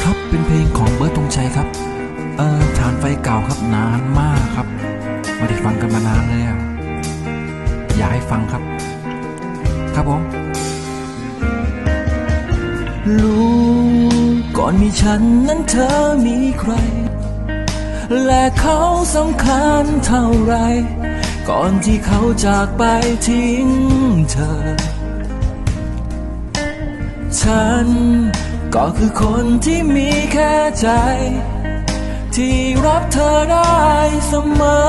ครับเป็นเพลงของเบิร์ดธงชัยครับเอ่อฐานไฟเก่าครับนานมากครับไม่ได้ฟังกันมานานเลยอะอยากให้ฟังครับ ครับผมรู้ก่อนมีฉันนั้นเธอมีใคร และเขาสำคัญเท่าไร ก่อนที่เขาจากไปทิ้งเธอ ฉัน ก็คือคนที่มีแค่ใจ ที่รับเธอได้เสมอ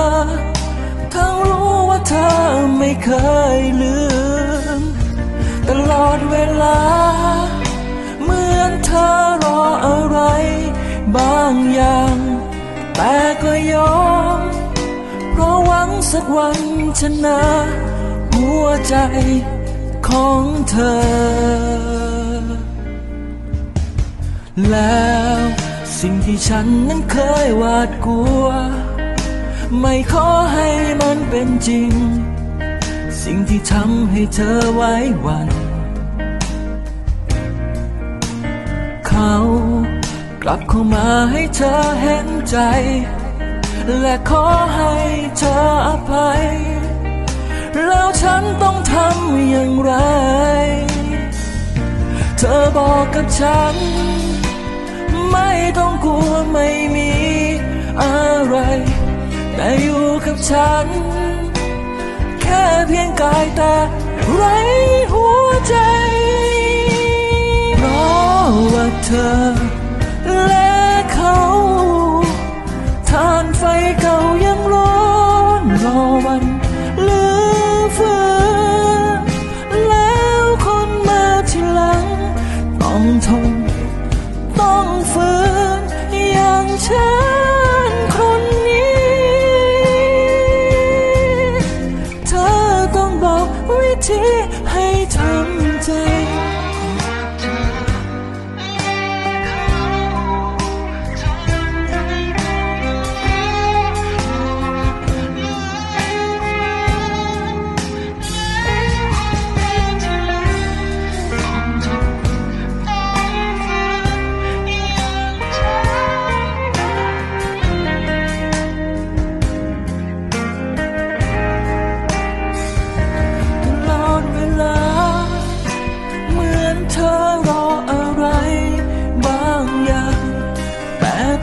ทั้งรู้ว่าเธอไม่เคยลืม ตลอดเวลา เหมือนเธอรออะไรบางอย่าง แต่ก็ยอม เพราะหวังสักวันชนะ หัวใจของเธอ แล้วสิ่งที่ฉันนั้นเคยหวาดกลัว ไม่ขอให้มันเป็นจริง สิ่งที่ทำให้เธอไว้วัน เขากลับเข้ามาให้เธอเห็นใจ และขอให้เธออภัย แล้วฉันต้องทำอย่างไร เธอบอกกับฉัน ไม่ต้องกลัวไม่มีอะไร แต่อยู่กับฉัน แค่เพียงกายแต่ไรหัวใจ เพราะว่าเธอ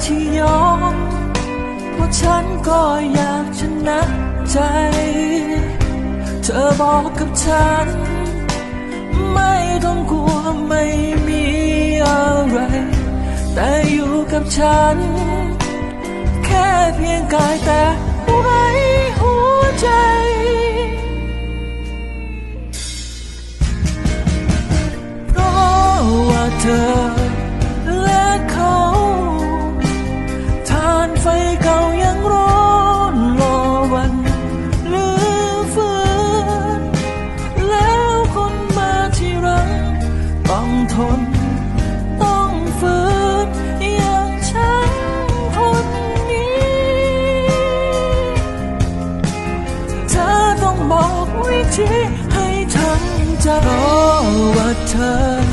ที่ยอมเพราะฉันก็อยากชนะใจ เธอบอกกับฉัน ไม่ต้องกลัวไม่มีอะไร แต่อยู่กับฉัน แค่เพียงกาย จเพราะว่าเธอ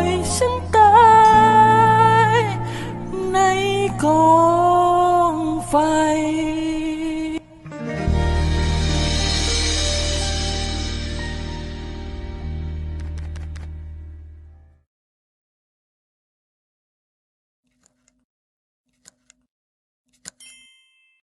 ได้ปล่อย